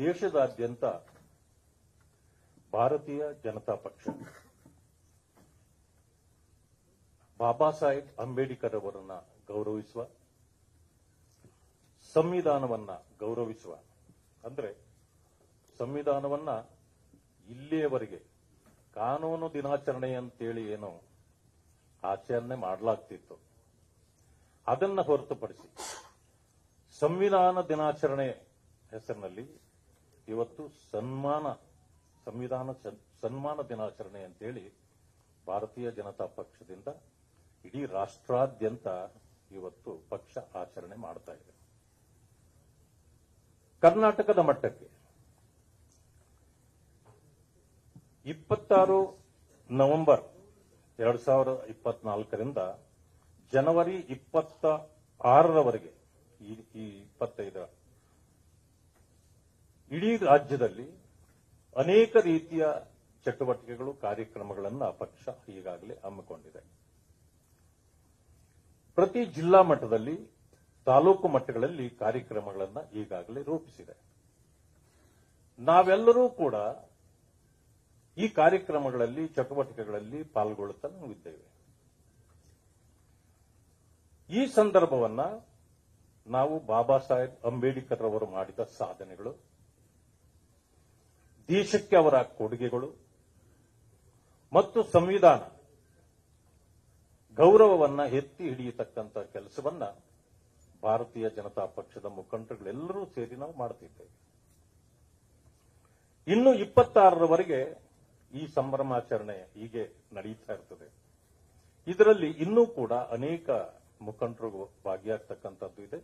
ದೇಶದಾದ್ಯಂತ ಭಾರತೀಯ ಜನತಾ ಪಕ್ಷ. ಬಾಬಾ ಸಾಹೇಬ್ ಅಂಬೇಡ್ಕರ್ ಅವರನ್ನ ಗೌರವಿಸುವ, ಸಂವಿಧಾನವನ್ನ ಗೌರವಿಸುವ. ಅಂದ್ರೆ ಸಂವಿಧಾನವನ್ನ ಇಲ್ಲಿಯವರೆಗೆ ಕಾನೂನು ದಿನಾಚರಣೆ ಅಂತೇಳಿ ಏನು ಆಚರಣೆ ಮಾಡಲಾಗ್ತಿತ್ತು. ಅದನ್ನ ಹೊರತುಪಡಿಸಿ ಸಂವಿಧಾನ ದಿನಾಚರಣೆ ಹೆಸರಿನಲ್ಲಿ ಇವತ್ತು ಸನ್ಮಾನ, ಸಂವಿಧಾನ ಸನ್ಮಾನ ದಿನಾಚರಣೆ ಅಂತೇಳಿ ಭಾರತೀಯ ಜನತಾ ಪಕ್ಷದಿಂದ ಇಡೀ ರಾಷ್ಟ್ರಾದ್ಯಂತ ಇವತ್ತು ಪಕ್ಷ ಆಚರಣೆ ಮಾಡ್ತಾ ಇದೆ. ಕರ್ನಾಟಕದ ಮಟ್ಟಕ್ಕೆ ಇಪ್ಪತ್ತಾರು ನವೆಂಬರ್ ಎರಡ್ ಸಾವಿರದ ಇಪ್ಪತ್ನಾಲ್ಕರಿಂದ ಜನವರಿ ಇಪ್ಪತ್ತ ಆರರವರೆಗೆ ಈ ಇಪ್ಪತ್ತೈದರ ಇಡೀ ರಾಜ್ಯದಲ್ಲಿ ಅನೇಕ ರೀತಿಯ ಚಟುವಟಿಕೆಗಳು, ಕಾರ್ಯಕ್ರಮಗಳನ್ನು ಪಕ್ಷ ಈಗಾಗಲೇ ಹಮ್ಮಿಕೊಂಡಿದೆ. ಪ್ರತಿ ಜಿಲ್ಲಾ ಮಟ್ಟದಲ್ಲಿ ತಾಲೂಕು ಮಟ್ಟಗಳಲ್ಲಿ ಕಾರ್ಯಕ್ರಮಗಳನ್ನು ಈಗಾಗಲೇ ರೂಪಿಸಿದೆ. ನಾವೆಲ್ಲರೂ ಕೂಡ ಈ ಕಾರ್ಯಕ್ರಮಗಳಲ್ಲಿ, ಚಟುವಟಿಕೆಗಳಲ್ಲಿ ಪಾಲ್ಗೊಳ್ಳುತ್ತಾ ನಾವಿದ್ದೇವೆ ಈ ಸಂದರ್ಭವನ್ನ ನಾವು ಬಾಬಾ ಸಾಹೇಬ್ ಅಂಬೇಡ್ಕರ್ ಅವರು ಮಾಡಿದ ಸಾಧನೆಗಳು ದೇಶಕ್ಕೆ ಅವರ ಕೊಡುಗೆಗಳು ಮತ್ತು ಸಂವಿಧಾನ ಗೌರವವನ್ನ ಎತ್ತಿ ಹಿಡಿಯತಕ್ಕಂಥ ಕೆಲಸವನ್ನ ಭಾರತೀಯ ಜನತಾ ಪಕ್ಷದ ಮುಖಂಡರುಗಳೆಲ್ಲರೂ ಸೇರಿ ನಾವು ಮಾಡ್ತಿದ್ದೇವೆ. ಇನ್ನು ಇಪ್ಪತ್ತಾರರವರೆಗೆ ಈ ಸಂಭ್ರಮಾಚರಣೆ ಹೀಗೆ ನಡೀತಾ ಇರ್ತದೆ. ಇದರಲ್ಲಿ ಇನ್ನೂ ಕೂಡ ಅನೇಕ ಮುಖಂಡರು ಭಾಗಿಯಾಗ್ತಕ್ಕಂಥದ್ದು ಇದೆ.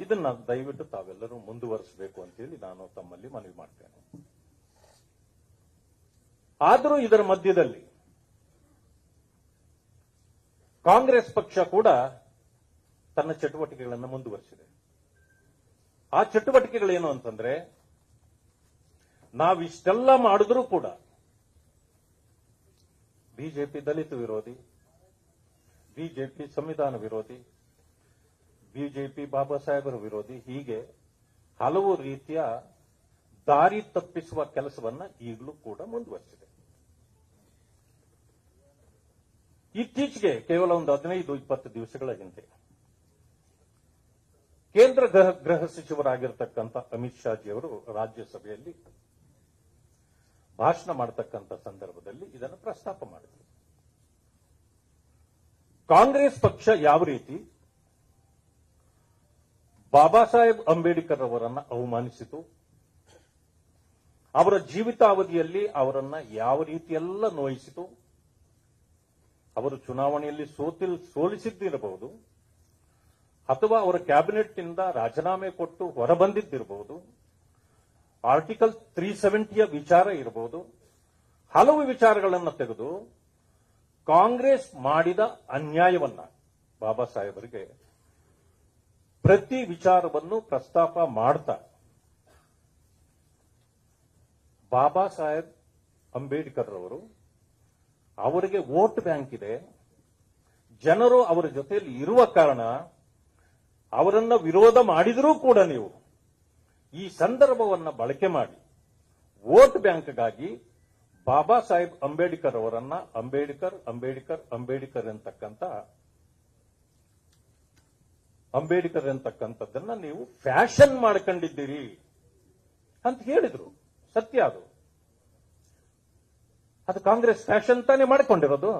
ಇದನ್ನ ದಯವಿಟ್ಟು ತಾವೆಲ್ಲರೂ ಮುಂದುವರಿಸಬೇಕು ಅಂತೇಳಿ ನಾನು ತಮ್ಮಲ್ಲಿ ಮನವಿ ಮಾಡ್ತೇನೆ. ಆದರೂ ಇದರ ಮಧ್ಯದಲ್ಲಿ ಕಾಂಗ್ರೆಸ್ ಪಕ್ಷ ಕೂಡ ತನ್ನ ಚಟುವಟಿಕೆಗಳನ್ನು ಮುಂದುವರಿಸಿದೆ. ಆ ಚಟುವಟಿಕೆಗಳೇನು ಅಂತಂದ್ರೆ, ನಾವಿಷ್ಟೆಲ್ಲ ಮಾಡಿದ್ರೂ ಕೂಡ ಬಿಜೆಪಿ ದಲಿತ ವಿರೋಧಿ, ಬಿಜೆಪಿ ಸಂವಿಧಾನ ವಿರೋಧಿ, ಬಿಜೆಪಿ ಬಾಬಾ ಸಾಹೇಬರ ವಿರೋಧಿ ಹೀಗೆ ಹಲವು ರೀತಿಯ ದಾರಿ ತಪ್ಪಿಸುವ ಕೆಲಸವನ್ನ ಈಗಲೂ ಕೂಡ ಮುಂದುವರಿಸಿದೆ. ಇತ್ತೀಚೆಗೆ ಕೇವಲ ಒಂದು ಹದಿನೈದು, ಇಪ್ಪತ್ತು ದಿವಸಗಳ ಹಿಂದೆ ಕೇಂದ್ರ ಗೃಹ ಗೃಹ ಸಚಿವರಾಗಿರ್ತಕ್ಕಂಥ ಅಮಿತ್ ಶಾಜಿ ಅವರು ರಾಜ್ಯಸಭೆಯಲ್ಲಿ ಭಾಷಣ ಮಾಡತಕ್ಕಂಥ ಸಂದರ್ಭದಲ್ಲಿ ಇದನ್ನು ಪ್ರಸ್ತಾಪ ಮಾಡಿದರು. ಕಾಂಗ್ರೆಸ್ ಪಕ್ಷ ಯಾವ ರೀತಿ ಬಾಬಾ ಸಾಹೇಬ್ ಅಂಬೇಡ್ಕರ್ ಅವರನ್ನು ಅವಮಾನಿಸಿತು, ಅವರ ಜೀವಿತಾವಧಿಯಲ್ಲಿ ಅವರನ್ನ ಯಾವ ರೀತಿಯೆಲ್ಲ ನೋಯಿಸಿತು ಅವರು ಚುನಾವಣೆಯಲ್ಲಿ ಸೋತಿಲ್, ಸೋಲಿಸಿದ್ದಿರಬಹುದು, ಅಥವಾ ಅವರ ಕ್ಯಾಬಿನೆಟ್ನಿಂದ ರಾಜೀನಾಮೆ ಕೊಟ್ಟು ಹೊರಬಂದಿದ್ದಿರಬಹುದು, ಆರ್ಟಿಕಲ್ ತ್ರೀ ಸೆವೆಂಟಿಯ ವಿಚಾರ ಇರಬಹುದು, ಹಲವು ವಿಚಾರಗಳನ್ನು ತೆಗೆದು ಕಾಂಗ್ರೆಸ್ ಮಾಡಿದ ಅನ್ಯಾಯವನ್ನ ಬಾಬಾ ಸಾಹೇಬರಿಗೆ ಪ್ರತಿ ವಿಚಾರವನ್ನು ಪ್ರಸ್ತಾಪ ಮಾಡ್ತಾ ಬಾಬಾ ಸಾಹೇಬ್ ಅಂಬೇಡ್ಕರ್ ಅವರು ಅವರಿಗೆ ವೋಟ್ ಬ್ಯಾಂಕ್ ಇದೆ. ಜನರು ಅವರ ಜೊತೆಯಲ್ಲಿ ಇರುವ ಕಾರಣ ಅವರನ್ನ ವಿರೋಧ ಮಾಡಿದರೂ ಕೂಡ ನೀವು ಈ ಸಂದರ್ಭವನ್ನ ಬಳಕೆ ಮಾಡಿ ವೋಟ್ ಬ್ಯಾಂಕ್ಗಾಗಿ ಬಾಬಾ ಸಾಹೇಬ್ ಅಂಬೇಡ್ಕರ್ ಅವರನ್ನ ಅಂಬೇಡ್ಕರ್ ಅಂಬೇಡ್ಕರ್ ಅಂಬೇಡ್ಕರ್ ಎಂತಕ್ಕಂತ ಅಂಬೇಡ್ಕರ್ ಎಂತಕ್ಕಂಥದ್ದನ್ನ ನೀವು ಫ್ಯಾಷನ್ ಮಾಡ್ಕೊಂಡಿದ್ದೀರಿ ಅಂತ ಹೇಳಿದ್ರು. ಸತ್ಯ ಅದು. ಅದು ಕಾಂಗ್ರೆಸ್ ಫ್ಯಾಷನ್ ತಾನೇ ಮಾಡಿಕೊಂಡಿರೋದು.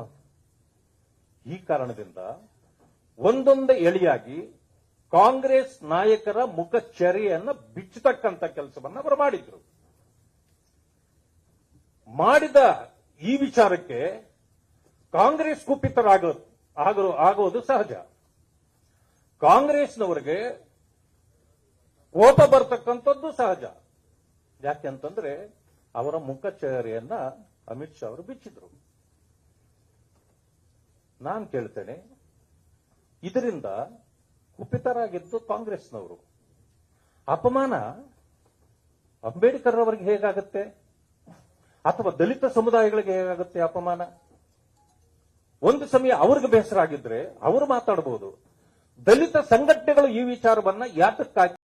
ಈ ಕಾರಣದಿಂದ ಒಂದೊಂದು ಎಳಿಯಾಗಿ ಕಾಂಗ್ರೆಸ್ ನಾಯಕರ ಮುಖಚರಿಯನ್ನ ಬಿಚ್ಚತಕ್ಕಂತ ಕೆಲಸವನ್ನ ಅವರು ಮಾಡಿದ್ರು. ಮಾಡಿದ ಈ ವಿಚಾರಕ್ಕೆ ಕಾಂಗ್ರೆಸ್ ಕುಪಿತರಾಗೋ ಆಗೋ ಆಗೋದು ಸಹಜ. ಕಾಂಗ್ರೆಸ್ನವರಿಗೆ ಕೋಪ ಬರ್ತಕ್ಕಂಥದ್ದು ಸಹಜ. ಯಾಕೆಂತಂದ್ರೆ ಅವರ ಮುಖಚರ್ಯೆಯನ್ನ ಅಮಿತ್ ಶಾ ಅವರು ಬಿಚ್ಚಿದ್ರು. ನಾನು ಕೇಳ್ತೇನೆ, ಇದರಿಂದ ಕುಪಿತರಾಗಿದ್ದು ಕಾಂಗ್ರೆಸ್ನವರು. ಅಪಮಾನ ಅಂಬೇಡ್ಕರ್ ಅವರಿಗೆ ಹೇಗಾಗುತ್ತೆ? ಅಥವಾ ದಲಿತ ಸಮುದಾಯಗಳಿಗೆ ಹೇಗಾಗುತ್ತೆ ಅಪಮಾನ? ಒಂದು ಸಮಯ ಅವ್ರಿಗೆ ಬೇಸರ ಆಗಿದ್ರೆ ಅವರು ಮಾತಾಡಬಹುದು ದಲಿತ ಸಂಘಟನೆಗಳು ಈ ವಿಚಾರವನ್ನ ಯಾತಕ್ಕಾಗಿ